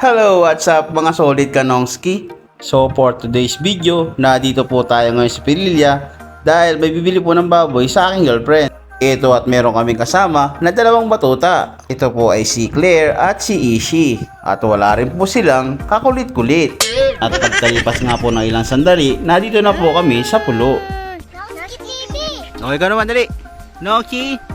Hello, what's up mga solid kanongski? So for today's video, na dito po tayo ngayon sa Pililya dahil may bibili po ng baboy sa aking girlfriend. Ito at meron kaming kasama na dalawang batuta. Ito po ay si Claire at si Ishi. At wala rin po silang kakulit-kulit. At pagkalipas nga po ng ilang sandali, nadito na po kami sa pulo. Okay ka naman, dali. Noki.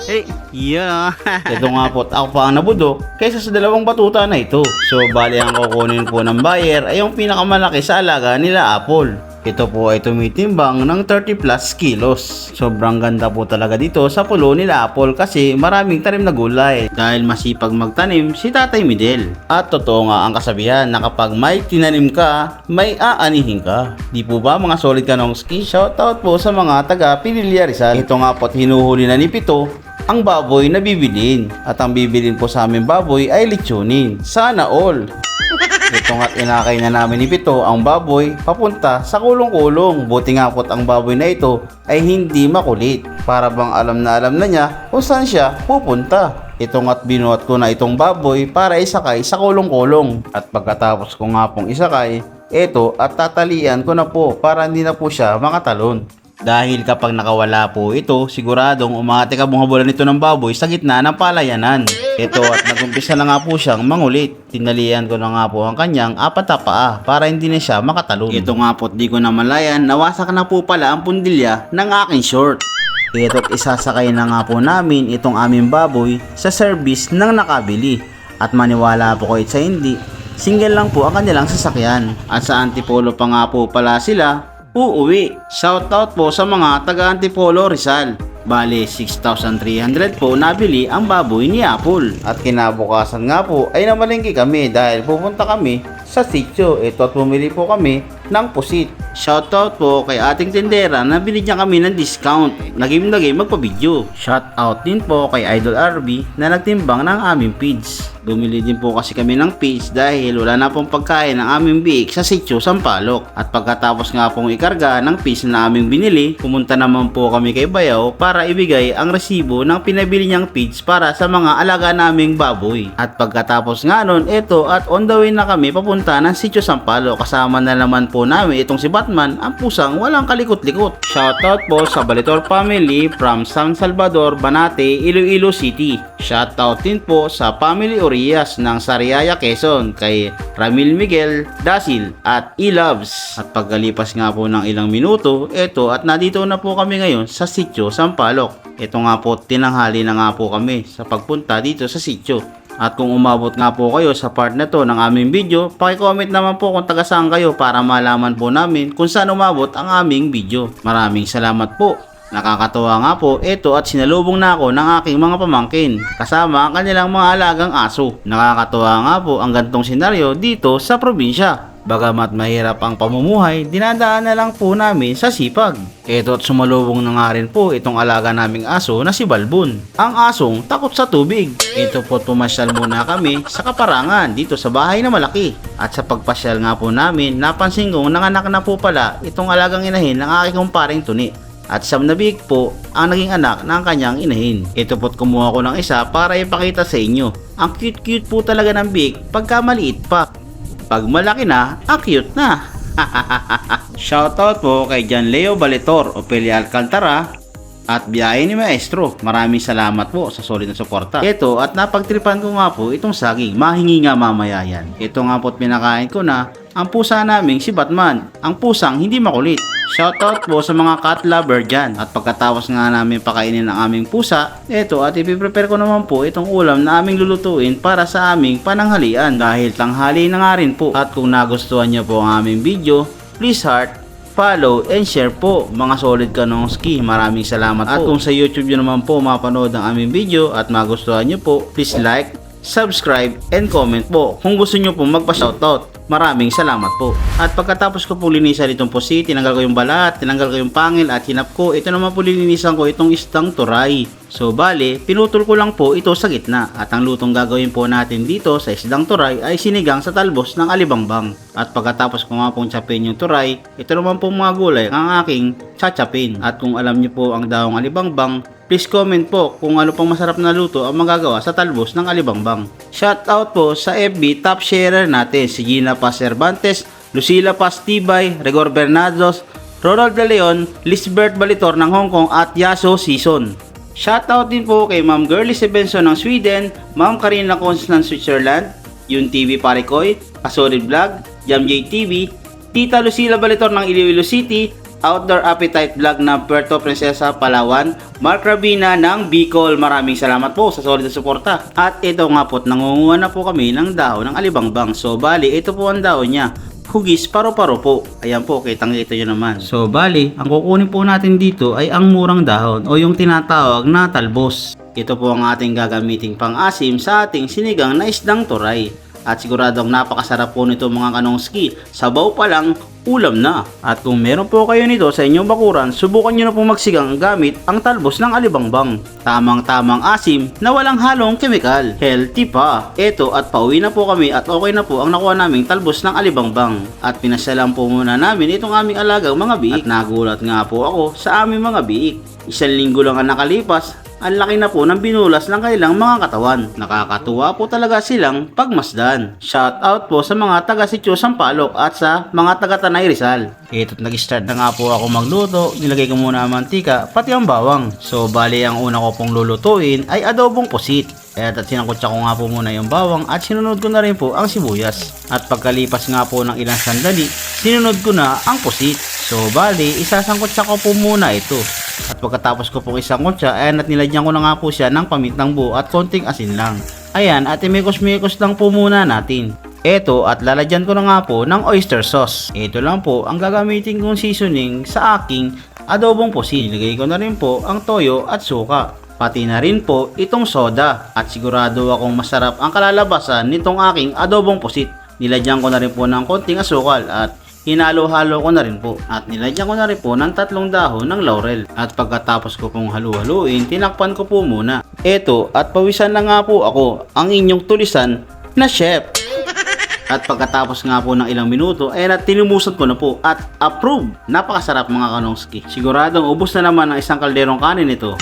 Hey, yeah. ito nga po, ako pa ang nabudok kaysa sa dalawang batuta na ito. So, bali ang kukunin po ng buyer ay yung pinakamalaki sa alaga nila Apple. Ito po ay tumitimbang ng 30 plus kilos. Sobrang ganda po talaga dito sa pulo nila Apple kasi maraming tanim na gulay. Dahil masipag magtanim si Tatay Midel. At totoo nga ang kasabihan na kapag may tinanim ka, may aanihin ka. Di po ba mga solid kanongski? Shoutout po sa mga taga Pililya Rizal. Ito nga po't hinuhuli na ni Pito ang baboy na bibilin. At ang bibilin po sa aming baboy ay lechonin. Sana all. Ito nga't inakay na namin ni Pito ang baboy papunta sa kulong-kulong. Buti nga po't ang baboy na ito ay hindi makulit. Para bang alam na alam na niya kung saan siya pupunta. Ito nga't binuhat ko na itong baboy para isakay sa kulong-kulong. At pagkatapos ko nga pong isakay, ito at tatalian ko na po para hindi na po siya makatalon. Dahil kapag nakawala po ito, siguradong umate ka bunghabulan nito ng baboy sa gitna ng palayanan. Ito at nagumpisa na nga po siyang mangulit. Tinalian ko na nga po ang kanyang apat na paa para hindi na siya makatalon. Ito nga po di ko na malayan, nawasak na po pala ang pundilya ng aking short. Ito't isasakay na nga po namin itong aming baboy sa service ng nakabili. At maniwala po ko sa hindi, single lang po ang kanilang sasakyan. At sa Antipolo pa nga po pala sila uuwi. Shoutout po sa mga taga Antipolo Rizal. Bale, 6,300 po nabili ang baboy ni Apple. At kinabukasan nga po ay namalingki kami dahil pupunta kami sa sitio. Ito at bumili po kami ng pusit. Shoutout po kay ating tendera na binigyan kami ng discount. Nagim nagim magpa-video. Shoutout din po kay Idol RB na nagtimbang ng aming feeds. Bumili din po kasi kami ng feeds dahil wala na pong pagkain ng aming biik sa sitio Sampalok. At pagkatapos nga pong ikarga ng feeds na aming binili, pumunta naman po kami kay Bayaw para ibigay ang resibo ng pinabili niyang feeds para sa mga alaga naming baboy. At pagkatapos nga nun, ito at on the way na kami papunta ng sitio Sampalo. Kasama na naman po namin itong si Batman, ang pusang walang kalikot-likot. Shoutout po sa Balitor family from San Salvador, Banate, Iloilo City. Shoutout din po sa family Orias ng Sariaya, Quezon kay Ramil Miguel, Dasil at E-Loves. At pagkalipas nga po ng ilang minuto, eto at nadito na po kami ngayon sa sitio Sampalok. Ito nga po, tinanghali na nga po kami sa pagpunta dito sa sitio. At kung umabot nga po kayo sa part na to ng aming video, pakicomment naman po kung taga saan kayo para malaman po namin kung saan umabot ang aming video. Maraming salamat po. Nakakatuwa nga po, ito at sinalubong na ako ng aking mga pamangkin kasama ang kanilang mga alagang aso. Nakakatuwa nga po ang gantong senaryo dito sa probinsya. Bagamat mahirap ang pamumuhay, dinadaan na lang po namin sa sipag. Ito at sumalubong na nga rin po itong alaga naming aso na si Balbon. Ang asong takot sa tubig. Ito po pumasyal muna kami sa kaparangan dito sa bahay na malaki. At sa pagpasyal nga po namin, napansin kong nanganak na po pala itong alagang inahin ng aking kumparing tuni. At siyam na biik po ang naging anak ng kanyang inahin. Ito po't kumuha ko ng isa para ipakita sa inyo. Ang cute-cute po talaga ng biik pagka maliit pa. Pag malaki na, ang cute na. Shoutout po kay John Leo Balitor, Opelia Alcantara, at biyahe ni Maestro. Maraming salamat po sa solid na suporta. Ito at napagtripan ko nga po itong saging. Mahingi nga mamaya yan. Ito nga po at pinakain ko na ang pusa naming si Batman. Ang pusang hindi makulit. Shoutout po sa mga cat lover dyan. At pagkatapos nga namin pakainin ang aming pusa, ito at ipiprepare ko naman po itong ulam na aming lulutuin para sa aming pananghalian. Dahil tanghali na nga rin po. At kung nagustuhan niyo po ang aming video, please heart, follow, and share po mga solid kanongski. Maraming salamat po. At kung sa YouTube nyo naman po mapanood ang aming video at magustuhan nyo po, please like, subscribe, and comment po. Kung gusto nyo po magpa-shoutout, maraming salamat po. At pagkatapos ko po linisan itong pusi, tinanggal ko yung balat, tinanggal ko yung pangil at hinap ko. Ito naman po linisan ko itong istang turay. So bale, pinutol ko lang po ito sa gitna. At ang lutong gagawin po natin dito sa isdang turay ay sinigang sa talbos ng alibangbang. At pagkatapos ko nga pong chapin yung turay, ito naman po mga gulay ang aking chachapin. At kung alam niyo po ang dawang alibangbang, please comment po kung ano pang masarap na luto ang magagawa sa talbos ng Alibangbang. Shoutout po sa FB top sharer natin si Gina Paz Cervantes, Lucila Paz Tibay, Rigor Bernados, Ronald De Leon, Lisbert Balitor ng Hong Kong at Yaso Season. Shoutout din po kay Ma'am Girlie Sebenson ng Sweden, Ma'am Karina Constant Switzerland, Yun TV Parikoy, Kasolid Vlog, Jam TV, Tita Lucila Balitor ng Iloilo City, Outdoor Appetite Vlog ng Puerto Princesa, Palawan, Mark Rabina ng Bicol. Maraming salamat po sa solid na suporta. At ito nga po, nangunguha na po kami ng dahon ng alibangbang. So bali, ito po ang dahon niya. Hugis paro-paro po. Ayan po, kitang kita nyo naman. So bali, ang kukunin po natin dito ay ang murang dahon o yung tinatawag na talbos. Ito po ang ating gagamiting pang-asim sa ating sinigang na isdang turay. At siguradong napakasarap po nito mga kanongski. Sabaw pa lang, ulam na. At kung meron po kayo nito sa inyong bakuran, subukan nyo na po magsigang gamit ang talbos ng alibangbang. Tamang-tamang asim na walang halong kemikal. Healthy pa. Eto at pauwi na po kami at okay na po ang nakuha naming talbos ng alibangbang. At pinasyalan po muna namin itong aming alagang mga biik. At nagulat nga po ako sa aming mga biik. Isang linggo lang ang nakalipas ang laki na po ng binulas ng kanilang mga katawan. Nakakatuwa po talaga silang pagmasdan. Shout out po sa mga taga Sitio Sampaloc at sa mga taga Tanay Rizal. Ito't nag-start na nga po ako magluto. Nilagay ko muna ang mantika pati ang bawang. So bali ang una ko pong lulutuin ay adobong pusit. Kaya at sinangkutsa ko nga po muna yung bawang at sinunod ko na rin po ang sibuyas. At pagkalipas nga po ng ilang sandali, sinunod ko na ang pusit. So bali, isasangkutsa ko po muna ito. At pagkatapos ko pong isang kutsa, ayan at nilagyan ko na nga po siya ng pamintang buo at konting asin lang. Ayan at imikos-mikos lang po muna natin. Ito at lalagyan ko na nga po ng oyster sauce. Ito lang po ang gagamitin kong seasoning sa aking adobong pusit. Nilagay ko na rin po ang toyo at suka. Pati na rin po itong soda at sigurado akong masarap ang kalalabasan nitong aking adobong pusit. Nilagyan ko na rin po ng konting asukal at hinalo-halo ko na rin po at nilagyan ko na rin po ng tatlong dahon ng laurel. At pagkatapos ko pong halu-haluin tinakpan ko po muna. Eto at pawisan na nga po ako ang inyong tulisan na chef. At pagkatapos nga po ng ilang minuto ay at tinumusan ko na po at approve. Napakasarap mga kanongski. Siguradong ubos na naman ang isang kalderong kanin ito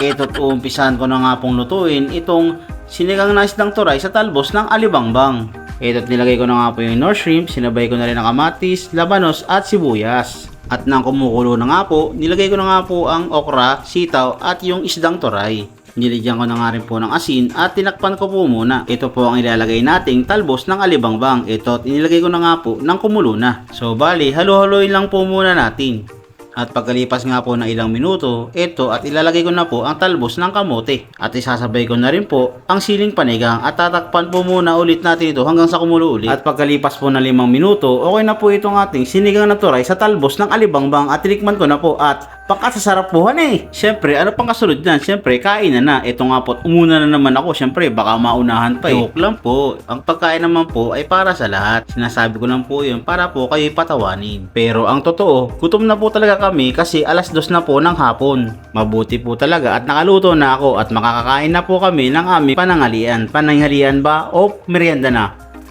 Ito't uumpisahan ko na nga pong lutuin itong sinigang na isdang turay sa talbos ng alibangbang. Ito't nilagay ko na nga po yung nor shrimp, sinabay ko na rin ang kamatis, labanos at sibuyas. At nang kumukulo na nga po, nilagay ko na nga po ang okra, sitaw at yung isdang turay. Niligyan ko na nga rin po ng asin at tinakpan ko po muna. Ito po ang ilalagay nating talbos ng alibangbang. Ito at inilagay ko na nga po ng kumulo na. So bali, halo-haloyin lang po muna natin. At pagkalipas nga po ng ilang minuto, ito at ilalagay ko na po ang talbos ng kamote. At isasabay ko na rin po ang siling panigang at tatakpan po muna ulit natin ito hanggang sa kumulo ulit. At pagkalipas po ng limang minuto, okay na po itong ating sinigang na turay sa talbos ng alibangbang at tinikman ko na po at pagkasasarap po eh. Siyempre, ano pang kasunod dyan? Siyempre, kain na na. Ito nga po, umuna na naman ako. Siyempre, baka maunahan pa eh. Joke lang po. Ang pagkain naman po ay para sa lahat. Sinasabi ko lang po yun para po kayo patawanin. Pero ang totoo, gutom na po talaga kami kasi alas dos na po ng hapon. Mabuti po talaga at nakaluto na ako at makakakain na po kami ng aming panangalian. Pananghalian ba o merienda na?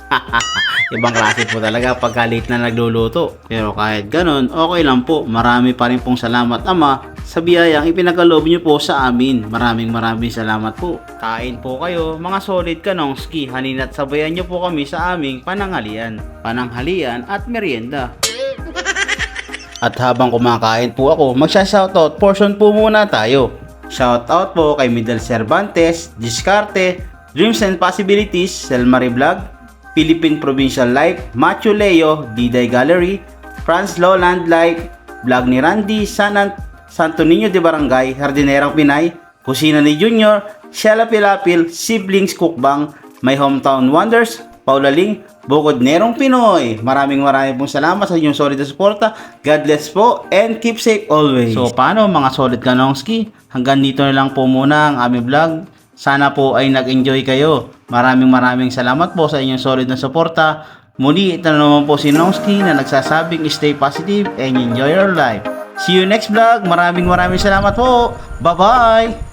Ibang klase po talaga pagka late na nagluluto. Pero kahit ganun, okay lang po. Marami pa rin pong salamat Ama sa biyayang ipinagkaloob niyo po sa amin. Maraming maraming salamat po. Kain po kayo, mga solid kanongski. Halina't sabayan niyo po kami sa aming pananghalian. Pananghalian at merienda. At habang kumakain po ako, magsha-shoutout portion po muna tayo. Shoutout po kay Midel Cervantes, Discarte, Dreams and Possibilities, Selmari Vlog, Philippine Provincial Life, Macho Leo, Diday Gallery, Franz Lowland Life, Vlog ni Randy, Sanant, Santo Niño de Barangay, Hardinerang Pinay, Kusina ni Junior, Shella Pilapil, Siblings Cookbang, My Hometown Wonders, Paula Ling, Bukod Nerong Pinoy. Maraming maraming pong salamat sa inyong solid na suporta. God bless po and keep safe always. So paano mga solid kanongski? Hanggang dito na lang po muna ang aming vlog. Sana po ay nag-enjoy kayo. Maraming maraming salamat po sa inyong solid na suporta. Muli, ito na naman po si Nongski na nagsasabing stay positive and enjoy your life. See you next vlog. Maraming maraming salamat po. Bye-bye!